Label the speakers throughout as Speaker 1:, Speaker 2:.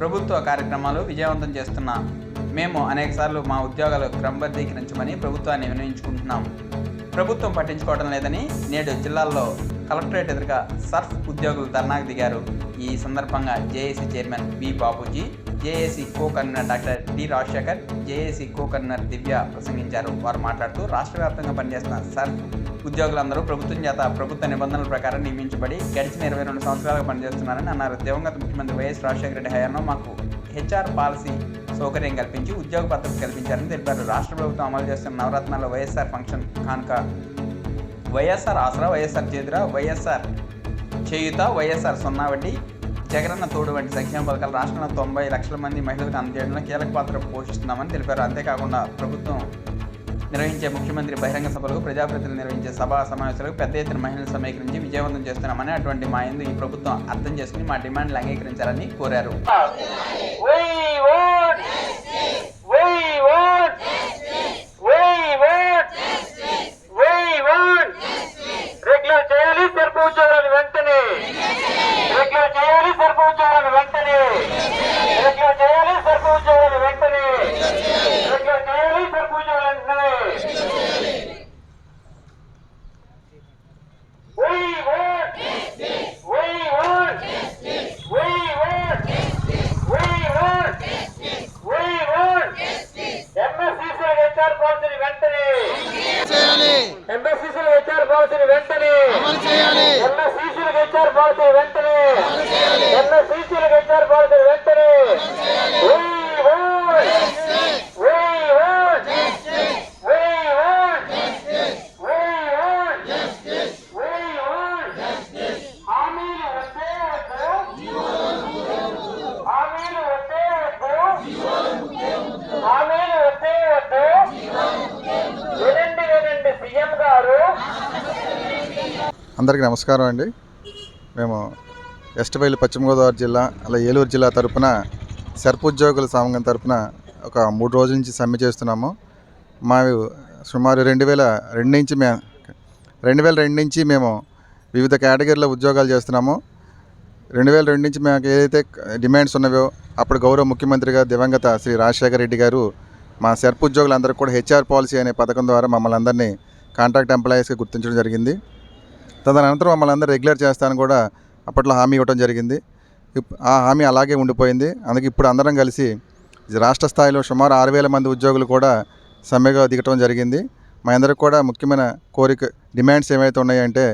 Speaker 1: ప్రభుత్వ కార్యక్రమాలు విజయవంతం చేస్తున్నా. మేము అనేకసార్లు మా ఉద్యోగాలు క్రమబద్ధీకరించమని ప్రభుత్వాన్ని వినియోగించుకుంటున్నాం ప్రభుత్వం పట్టించుకోవడం లేదని నేడు జిల్లాల్లో కలెక్టరేట్ ఎదురుగా సర్ఫ్ ఉద్యోగులు ధర్నాకు దిగారు. ఈ సందర్భంగా JAC chairman B Babuji JAC co convener doctor T Rajasekhar JAC co convener Divya ప్రసంగించారు. వారు మాట్లాడుతూ రాష్ట్ర వ్యాప్తంగా పనిచేస్తున్న సర్ఫ్ ఉద్యోగులందరూ ప్రభుత్వం చేత ప్రభుత్వ నిబంధనల ప్రకారం నియమించబడి గడిచిన ఇరవై రెండు సంవత్సరాలుగా పనిచేస్తున్నారని అన్నారు. దివంగత ముఖ్యమంత్రి వైఎస్ రాజశేఖర రెడ్డి హయాంలో మాకు హెచ్ఆర్ పాలసీ సౌకర్యం కల్పించి ఉద్యోగ భద్రత కల్పించారని తెలిపారు. రాష్ట్ర ప్రభుత్వం అమలు చేస్తున్న నవరత్నాల వైఎస్ఆర్ ఫంక్షన్ కానుక. వైఎస్ఆర్ ఆసరా వైఎస్ఆర్ చేతుర వైఎస్ఆర్ చేయుత వైఎస్ఆర్ సున్నా వడ్డీ జగనన్న తోడు వంటి సంక్షేమ పథకాలు రాష్ట్రంలో తొంభై లక్షల మంది మహిళలకు అందజేయడంలో కీలక పాత్ర పోషిస్తున్నామని తెలిపారు. అంతేకాకుండా ప్రభుత్వం నిర్వహించే ముఖ్యమంత్రి బహిరంగ సభలకు ప్రజాప్రతినిధులు నిర్వహించే సభా సమావేశాలకు పెద్ద ఎత్తున మహిళలు సమీకరించి విజయవంతం చేస్తున్నామని అటువంటి మా ఎందు ఈ ప్రభుత్వం అర్థం చేసుకుని మా డిమాండ్లు అంగీకరించాలని కోరారు.
Speaker 2: వెంటనే. చేయాలి We వెంటనే We want We want regular చేయాలి సర్ప ఉద్యోగాలను వెంటనే రెగ్యులర్ చేయాలి సర్ప ఉద్యోగాలను వెంటనే రెగ్యులర్ చేయాలి సర్ప ఉద్యోగాలను వెంటనే రెగ్యులర్ చేయాలి సర్ప ఉద్యోగాలను వెంటనే We want We want We want We want We want ఎంఎస్సీసీల హెచ్ఆర్ పాలసీని వెంటనే
Speaker 3: చేయాలి
Speaker 2: ఎంఎస్సీసీల హెచ్ఆర్ పాలసీని వెంటనే
Speaker 3: అమలు చేయాలి
Speaker 2: ఎంఎస్సీసీల హెచ్ఆర్ పాలసీ వెంటనే ఎంఎస్సీసీల హెచ్ఆర్ పాలసీ వెంటనే We want We want We want We want We want హామీలు వస్తే వద్దు హామీలు వస్తే వద్దు హామీలు వస్తే వద్దు వినండి వినండి సీఎం గారు
Speaker 3: అందరికీ నమస్కారం అండి. మేము వెస్ట్ బయలు పశ్చిమ గోదావరి జిల్లా అలా ఏలూరు జిల్లా తరపున సర్ప ఉద్యోగుల సంఘం తరపున ఒక మూడు రోజుల నుంచి సమ్మె చేస్తున్నాము. మా సుమారు రెండు వేల రెండు నుంచి మే రెండు వేల రెండు నుంచి మేము వివిధ కేటగిరీలో ఉద్యోగాలు చేస్తున్నాము. రెండు వేల రెండు నుంచి మాకు ఏదైతే డిమాండ్స్ ఉన్నవో అప్పుడు గౌరవ ముఖ్యమంత్రిగా దివంగత శ్రీ రాజశేఖర రెడ్డి గారు మా సర్పు ఉద్యోగులందరికీ కూడా హెచ్ఆర్ పాలసీ అనే పథకం ద్వారా మమ్మల్ని అందరినీ కాంట్రాక్ట్ ఎంప్లాయీస్గా గుర్తించడం జరిగింది. తదనంతరం మమ్మల్ని అందరూ రెగ్యులర్ చేస్తానని కూడా అప్పట్లో హామీ ఇవ్వడం జరిగింది. ఆ హామీ అలాగే ఉండిపోయింది. అందుకే ఇప్పుడు అందరం కలిసి రాష్ట్ర స్థాయిలో సుమారు ఆరు వేల మంది ఉద్యోగులు కూడా సమ్మెగా దిగటం జరిగింది. మా అందరికి కూడా ముఖ్యమైన కోరిక డిమాండ్స్ ఏమైతే ఉన్నాయంటే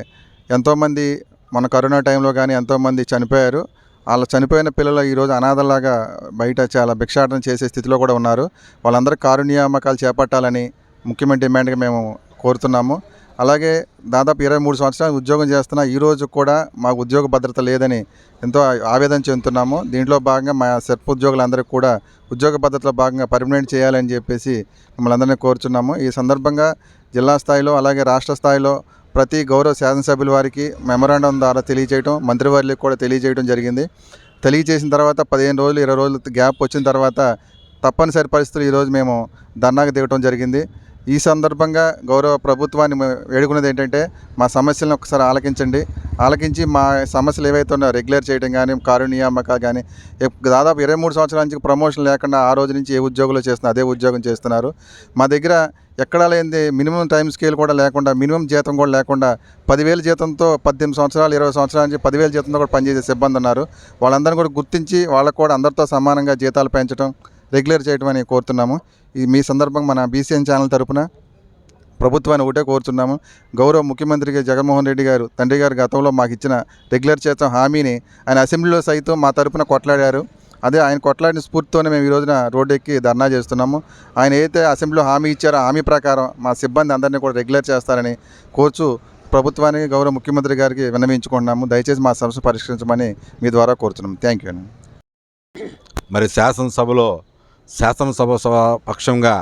Speaker 3: ఎంతోమంది మన కరోనా టైంలో కానీ ఎంతోమంది చనిపోయారు. వాళ్ళ చనిపోయిన పిల్లలు ఈరోజు అనాథలాగా బయట చాలా భిక్షాటన చేసే స్థితిలో కూడా ఉన్నారు. వాళ్ళందరూ కారుణ్యామకాలు చేపట్టాలని ముఖ్యమైన డిమాండ్గా మేము కోరుతున్నాము. అలాగే దాదాపు ఇరవై మూడు సంవత్సరాలు ఉద్యోగం చేస్తున్న ఈ రోజు కూడా మాకు ఉద్యోగ భద్రత లేదని ఎంతో ఆవేదన చెందుతున్నాము. దీంట్లో భాగంగా మా సెర్ప్ ఉద్యోగులందరికీ కూడా ఉద్యోగ భద్రతలో భాగంగా పర్మనెంట్ చేయాలని చెప్పేసి మిమ్మల్ని అందరినీ కోరుచున్నాము. ఈ సందర్భంగా జిల్లా స్థాయిలో అలాగే రాష్ట్ర స్థాయిలో ప్రతి గౌరవ శాసనసభ్యుల వారికి మెమరాండం ద్వారా తెలియజేయడం మంత్రివర్యులకు కూడా తెలియజేయడం జరిగింది. తెలియజేసిన తర్వాత పదిహేను రోజులు ఇరవై రోజులు గ్యాప్ వచ్చిన తర్వాత తప్పనిసరి పరిస్థితులు ఈరోజు మేము ధర్నాకు దిగటం జరిగింది. ఈ సందర్భంగా గౌరవ ప్రభుత్వాన్ని వేడుకున్నది ఏంటంటే మా సమస్యలను ఒకసారి ఆలకించండి. ఆలకించి మా సమస్యలు ఏవైతే ఉన్నాయో రెగ్యులర్ చేయడం కానీ కారు నియామక కానీ దాదాపు ఇరవై మూడు సంవత్సరాల నుంచి ప్రమోషన్ లేకుండా ఆ రోజు నుంచి ఏ ఉద్యోగులు చేస్తున్నా అదే ఉద్యోగం చేస్తున్నారు. మా దగ్గర ఎక్కడా లేనిది మినిమం టైం స్కేల్ కూడా లేకుండా మినిమం జీతం కూడా లేకుండా పదివేల జీతంతో పద్దెనిమిది సంవత్సరాలు ఇరవై సంవత్సరాల నుంచి పదివేల జీతంతో కూడా పనిచేసే సిబ్బంది ఉన్నారు. వాళ్ళందరినీ కూడా గుర్తించి వాళ్ళకు కూడా అందరితో సమానంగా జీతాలు పెంచడం రెగ్యులర్ చేయటమని కోరుతున్నాము. ఈ మీ సందర్భంగా మన బీసీఎన్ ఛానల్ తరపున ప్రభుత్వాన్ని ఒకటే కోరుతున్నాము. గౌరవ ముఖ్యమంత్రికి జగన్మోహన్ రెడ్డి గారు తండ్రి గారు గతంలో మాకు ఇచ్చిన రెగ్యులర్ చేస్తాం హామీని ఆయన అసెంబ్లీలో సైతం మా తరపున కొట్లాడారు. అదే ఆయన కొట్లాడిన స్ఫూర్తితోనే మేము ఈ రోజున రోడ్డు ఎక్కి ధర్నా చేస్తున్నాము. ఆయన ఏదైతే అసెంబ్లీలో హామీ ఇచ్చారో హామీ ప్రకారం మా సిబ్బంది అందరినీ కూడా రెగ్యులర్ చేస్తారని కోరుచు ప్రభుత్వానికి గౌరవ ముఖ్యమంత్రి గారికి విన్నవించుకుంటున్నాము. దయచేసి మా సమస్య పరిష్కరించమని మీ ద్వారా కోరుతున్నాము. థ్యాంక్ యూ అండి
Speaker 4: మరి శాసనసభలో శాసనసభ సభ పక్షంగా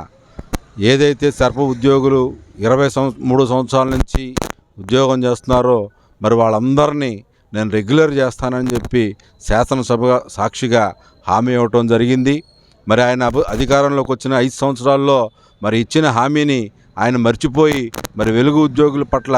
Speaker 4: ఏదైతే సర్ప ఉద్యోగులు ఇరవై సంవ మూడు సంవత్సరాల నుంచి ఉద్యోగం చేస్తున్నారో మరి వాళ్ళందరినీ నేను రెగ్యులర్ చేస్తానని చెప్పి శాసనసభ సాక్షిగా హామీ ఇవ్వటం జరిగింది. మరి ఆయన అభి- అధికారంలోకి వచ్చిన ఐదు సంవత్సరాల్లో మరి ఇచ్చిన హామీని ఆయన మర్చిపోయి మరి వెలుగు ఉద్యోగుల పట్ల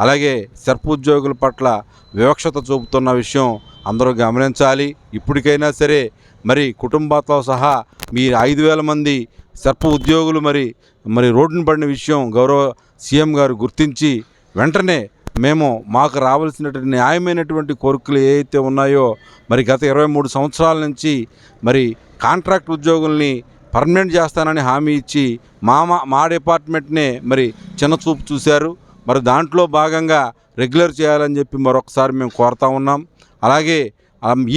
Speaker 4: అలాగే సర్ప ఉద్యోగుల పట్ల వివక్షత చూపుతున్న విషయం అందరూ గమనించాలి. ఇప్పటికైనా సరే మరి కుటుంబాలతో సహా మీ ఐదు వేల మంది సర్ప ఉద్యోగులు మరి మరి రోడ్డున పడిన విషయం గౌరవ సీఎం గారు గుర్తించి వెంటనే మేము మాకు రావాల్సినటువంటి న్యాయమైనటువంటి కోరికలు ఏవైతే ఉన్నాయో మరి గత ఇరవై మూడు సంవత్సరాల నుంచి మరి కాంట్రాక్ట్ ఉద్యోగుల్ని పర్మనెంట్ చేస్తానని హామీ ఇచ్చి మా మా మా డిపార్ట్మెంట్నే మరి చిన్న చూపు చూశారు. మరి దాంట్లో భాగంగా రెగ్యులర్ చేయాలని చెప్పి మరొకసారి మేము కోరుతా ఉన్నాం. అలాగే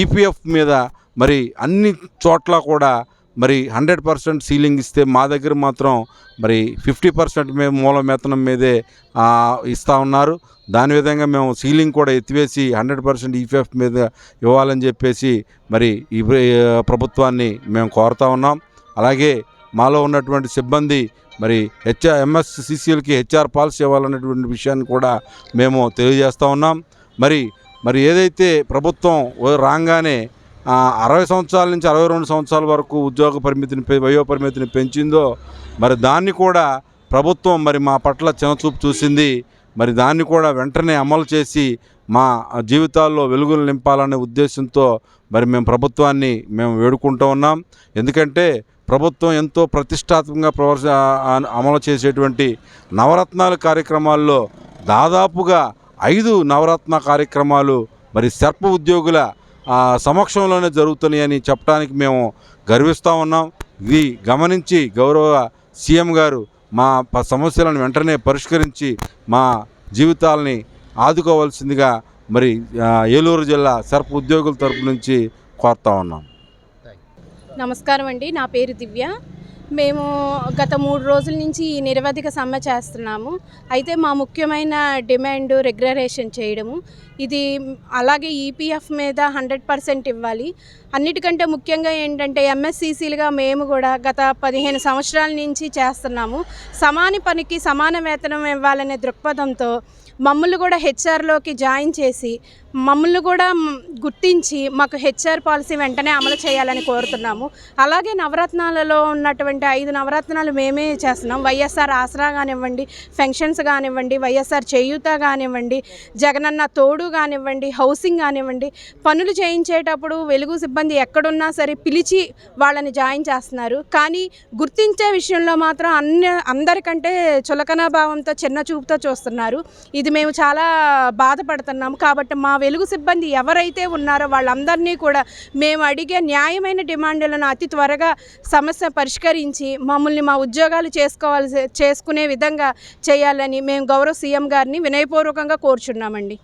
Speaker 4: ఈపీఎఫ్ మీద మరి అన్ని చోట్ల కూడా మరి హండ్రెడ్ పర్సెంట్ సీలింగ్ ఇస్తే మా దగ్గర మాత్రం మరి ఫిఫ్టీ పర్సెంట్ మేము మూల వేతనం మీదే ఇస్తూ ఇస్తా ఉన్నారు. దాని విధంగా మేము సీలింగ్ కూడా ఎత్తివేసి హండ్రెడ్ పర్సెంట్ ఈపీఎఫ్ మీద ఇవ్వాలని చెప్పేసి మరి ఈ ప్రభుత్వాన్ని మేము కోరుతా ఉన్నాం. అలాగే మాలో ఉన్నటువంటి సిబ్బంది మరి హెచ్ఆర్ ఎంఎస్సిసిఎల్కి హెచ్ఆర్ పాలసీ ఇవ్వాలన్నటువంటి విషయాన్ని కూడా మేము తెలియజేస్తూ ఉన్నాం. మరి మరి ఏదైతే ప్రభుత్వం రాగానే అరవై సంవత్సరాల నుంచి అరవై రెండు సంవత్సరాల వరకు ఉద్యోగ పరిమితిని పె- వయో పరిమితిని పెంచిందో మరి దాన్ని కూడా ప్రభుత్వం మరి మా పట్ల చిన్నచూపు చూసింది. మరి దాన్ని కూడా వెంటనే అమలు చేసి మా జీవితాల్లో వెలుగులు నింపాలనే ఉద్దేశంతో మరి మేము ప్రభుత్వాన్ని మేము వేడుకుంటూ ఉన్నాం. ఎందుకంటే ప్రభుత్వం ఎంతో ప్రతిష్టాత్మకంగా ప్రవర్శ అమలు చేసేటువంటి నవరత్నాల కార్యక్రమాల్లో దాదాపుగా ఐదు నవరత్న కార్యక్రమాలు మరి సర్ప ఉద్యోగుల సమక్షంలోనే జరుగుతున్నాయని చెప్పడానికి మేము గర్విస్తూ ఉన్నాం. ఇది గమనించి గౌరవ సీఎం గారు మా సమస్యలను వెంటనే పరిష్కరించి మా జీవితాలని ఆదుకోవాల్సిందిగా మరి ఏలూరు జిల్లా సర్ప ఉద్యోగుల తరపు నుంచి కోరుతా ఉన్నాం.
Speaker 5: నమస్కారం అండి. నా పేరు దివ్య. మేము గత మూడు రోజుల నుంచి ఈ నిరవధిక సమ్మె చేస్తున్నాము. అయితే మా ముఖ్యమైన డిమాండ్ రెగ్యులరేషన్ చేయడము. ఇది అలాగే ఈపీఎఫ్ మీద హండ్రెడ్ పర్సెంట్ ఇవ్వాలి. అన్నిటికంటే ముఖ్యంగా ఏంటంటే ఎంఎస్సీసీలుగా మేము కూడా గత పదిహేను సంవత్సరాల నుంచి చేస్తున్నాము. సమాన పనికి సమాన వేతనం ఇవ్వాలనే దృక్పథంతో మమ్మల్ని కూడా హెచ్ఆర్లోకి జాయిన్ చేసి మమ్మల్ని కూడా గుర్తించి మాకు హెచ్ఆర్ పాలసీ వెంటనే అమలు చేయాలని కోరుతున్నాము. అలాగే నవరత్నాలలో ఉన్నటువంటి ఐదు నవరత్నాలు మేమే చేస్తున్నాం. వైఎస్ఆర్ ఆసరా కానివ్వండి పెన్షన్స్ కానివ్వండి వైఎస్ఆర్ చేయూత కానివ్వండి జగనన్న తోడు కానివ్వండి హౌసింగ్ కానివ్వండి పనులు చేయించేటప్పుడు వెలుగు సిబ్బంది ఎక్కడున్నా సరే పిలిచి వాళ్ళని జాయిన్ చేస్తున్నారు. కానీ గుర్తించే విషయంలో మాత్రం అన్ని అందరికంటే చులకన భావంతో చిన్న చూపుతో చూస్తున్నారు. ఇది మేము చాలా బాధపడుతున్నాము. కాబట్టి మా వెలుగు సిబ్బంది ఎవరైతే ఉన్నారో వాళ్ళందరినీ కూడా మేము అడిగే న్యాయమైన డిమాండ్లను అతి త్వరగా సమస్య పరిష్కరించి మమ్మల్ని మా ఉద్యోగాలు చేసుకోవాల్సి చేసుకునే విధంగా చేయాలని మేము గౌరవ సీఎం గారిని వినయపూర్వకంగా కోరుచున్నామండి.